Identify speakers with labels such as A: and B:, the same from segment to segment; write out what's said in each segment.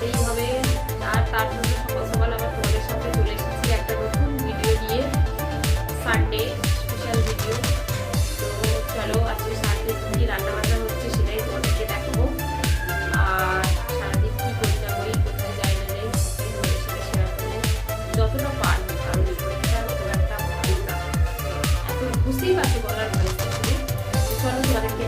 A: Video হবে। আর তার জন্য সকাল সকাল আমার তোমাদের সাথে চলে এসেছি একটা নতুন ভিডিও নিয়ে। সানডে স্পেশাল ভিডিও তো চলো, আজকে সানডে কী রান্না বান্না হচ্ছে সেটাই তোমাদেরকে দেখাবো। আর সারাদিন কী করি না করি কোথায় যাই না সাথে শেয়ার যতটা পারব, কারণ খুব একটা ভালো না। এখন বুঝতেই পারছ বলার তো চলো তোমাদেরকে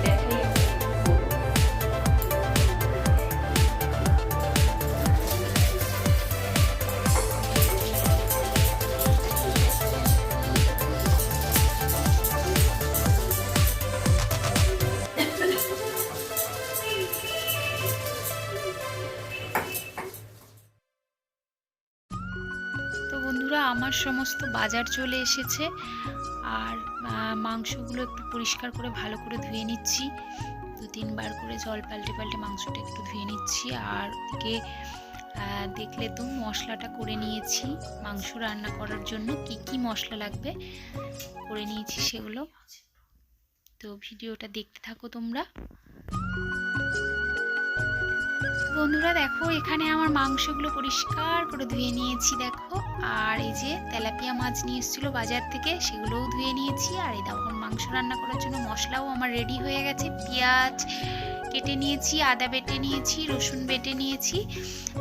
B: আমার সমস্ত বাজার চলে এসেছে। আর মাংসগুলো একটু পরিষ্কার করে ভালো করে ধুয়ে নিচ্ছি। দু তিনবার করে জল পাল্টে পাল্টে মাংসটা একটু ধুয়ে নিচ্ছি। আর ওদিকে দেখলে তো মশলাটা করে নিয়েছি মাংস রান্না করার জন্য। কি কি মশলা লাগবে? করে নিয়েছি সেগুলো। তো ভিডিওটা দেখতে থাকো তোমরা। বন্ধুরা দেখো, এখানে আমার মাংসগুলো পরিষ্কার করে ধুয়ে নিয়েছি, দেখো। আর এই যে তেলাপিয়া মাছ নিয়ে এসেছিল বাজার থেকে, সেগুলোও ধুয়ে নিয়েছি। আর এই দেখো, মাংস রান্না করার জন্য মশলাও আমার রেডি হয়ে গেছে। পেঁয়াজ কেটে নিয়েছি, আদা বেটে নিয়েছি, রসুন বেটে নিয়েছি।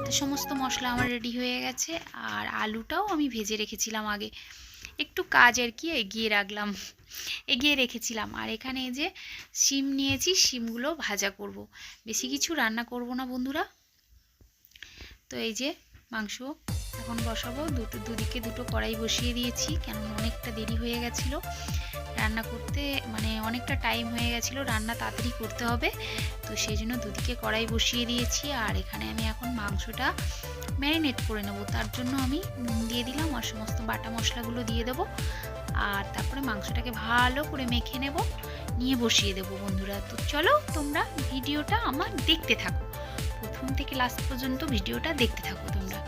B: তো সমস্ত মশলা আমার রেডি হয়ে গেছে। আর আলুটাও আমি ভেজে রেখেছিলাম আগে। একটু কাজ আর কি, এগিয়ে রাখলাম। এগিয়ে রেখেছিলাম। আর এখানে এই যে শিম নিয়েছি, শিমগুলো ভাজা করব। বেশি কিছু রান্না করব না বন্ধুরা। তো এই যে মাংস এখন বসাবো। দুটো, দুদিকে দুটো কড়াই বসিয়ে দিয়েছি কেন অনেকটা দেরি হয়ে গেছিল। রান্না করতে মানে অনেকটা টাইম হয়ে গেছিল, রান্না তাড়াতাড়ি করতে হবে। তো সেই জন্য দুদিকে কড়াই বসিয়ে দিয়েছি। আর এখানে আমি এখন মাংসটা ম্যারিনেট করে নেব। তার জন্য আমি নুন দিয়ে দিলাম আর সমস্ত বাটা মশলাগুলো দিয়ে দেবো। আর তারপরে মাংসটাকে ভালো করে মেখে নেব, নিয়ে বসিয়ে দেবো বন্ধুরা। তো চলো তোমরা ভিডিওটা আমার দেখতে থাকো। প্রথম থেকে লাস্ট পর্যন্ত ভিডিওটা দেখতে থাকো তোমরা।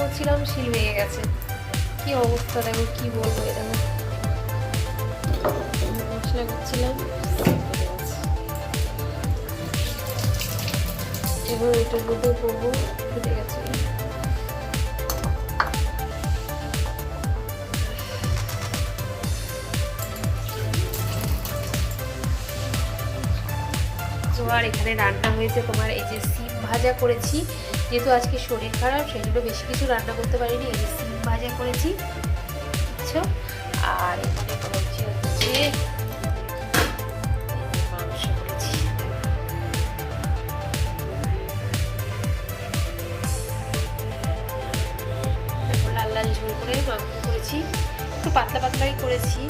A: করছিলাম শিল ভেঙে গেছে। কি অবস্থা দেখো, কি বলব এ দেখো। মশলা করছিলাম। এবার এটার মধ্যে করব, ফুটে গেছে। তোমার এখানে রান্না হয়েছে তোমার এই যে সিম ভাজা করেছি, যেহেতু আজকে শরীর খারাপ, সেই জন্য বেশি কিছু রান্না করতে পারিনি, এই সিম ভাজা করেছি, বুঝছ? আর এখানে করেছি। হচ্ছে লাল লাল করে মাংস একটু পাতলা পাতলাই করেছি।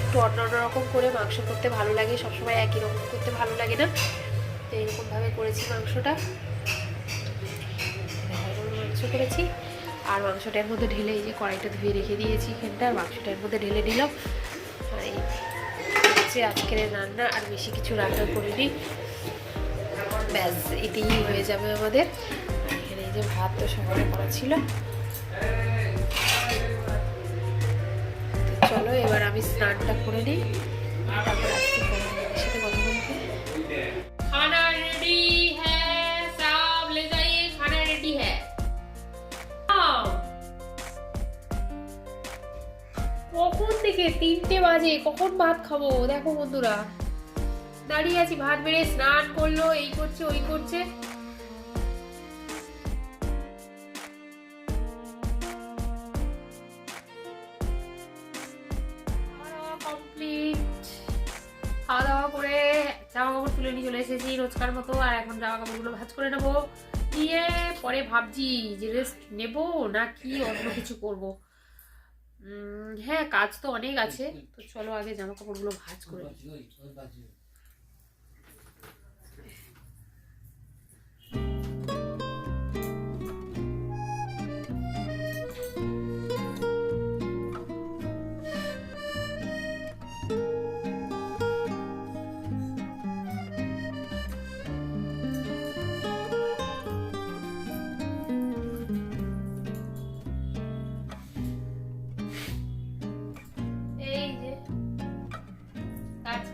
A: একটু অন্য অন্য রকম করে মাংস করতে ভালো লাগে, সবসময় একই রকম করতে ভালো লাগে না। তো এরকমভাবে করেছি মাংসটা। মাংস করেছি। আর মাংসটার মধ্যে ঢেলে এই যে কড়াইটা ধুয়ে রেখে দিয়েছি এখানটা, আর মাংসটার মধ্যে ঢেলে দিলাম আর এই আজকের রান্না, আর বেশি কিছু রান্না করিনি। ব্যাস, এতেই হয়ে যাবে আমাদের। এখানে এই যে ভাত তো সকালে করা ছিল। চলো, এবার আমি স্নানটা করে নিই। তারপর আসছি কখন থেকে তিনটে বাজে, কখন ভাত খাব? দেখো বন্ধুরা। দাঁড়িয়ে আছি, ভাত বেড়ে স্নান করল, এই করছে, ওই করছে। খাওয়া দাওয়া করে জামা কাপড় তুলে নিয়ে চলে এসেছি রোজকার মতো, আর এখন জামা কাপড়গুলো ভাজ করে নেব। নিয়ে পরে ভাবছি যে রেস্ট নেব না কি অন্য কিছু করব। হ্যাঁ কাজ তো অনেক আছে। তো চলো আগে জামা কাপড়গুলো ভাজ করে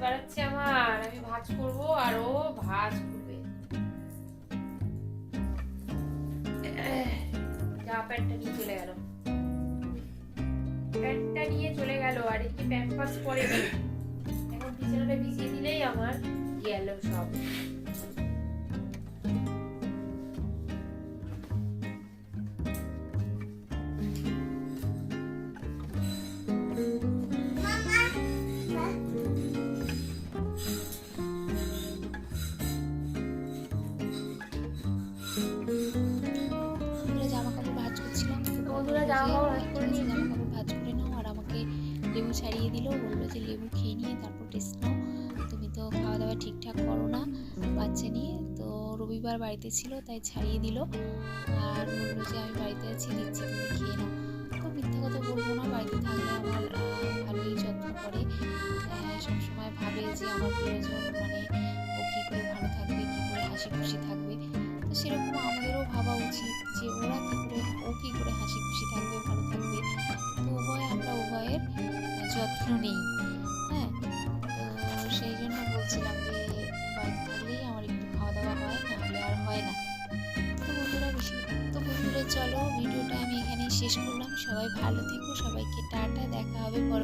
A: বাড়াচ্ছে আমার, আমি ভাজ করব আর ও ভাজ করবে। যা, প্যান্টটা নিয়ে চলে গেল। প্যান্টটা নিয়ে চলে গেল, আর এই প্যাম্পাস পরে এখন বিছানাটা ভিজিয়ে দিলেই আমার গেল সব।
B: ছাড়িয়ে দিল, বলল যে লেবু খেয়ে নিয়ে তারপর টেস্ট নাও। তুমি তো খাওয়া দাওয়া ঠিকঠাক করো না, বাচ্চা নিয়ে। তো রবিবার বাড়িতে ছিল, তাই ছাড়িয়ে দিল। আর বলল যে আমি বাড়িতে আছি, দিচ্ছি, তুমি খেয়ে নাও। তো মিথ্যা কথা বলব না, বাড়িতে থাকলে আমার ভালোই যত্ন করে। সবসময় ভাবে যে আমার প্রিয়জন মানে ও কী করে ভালো থাকবে, কী করে হাসি খুশি থাকবে। তো সেরকম আমাদেরও ভাবা উচিত যে ওরা কী করে, ও কী করে হাসি যত্ন নেই হ্যাঁ? তো সেই জন্য বলছিলাম যে বাইক থাকলেই আমার একটু খাওয়া দাওয়া হয় না হলে আর হয় না। তো বন্ধুরা, বেশি তো বন্ধুরা চলো, ভিডিওটা আমি এখানেই শেষ করলাম। সবাই ভালো থেকো, সবাইকে টাটা, দেখা হবে পর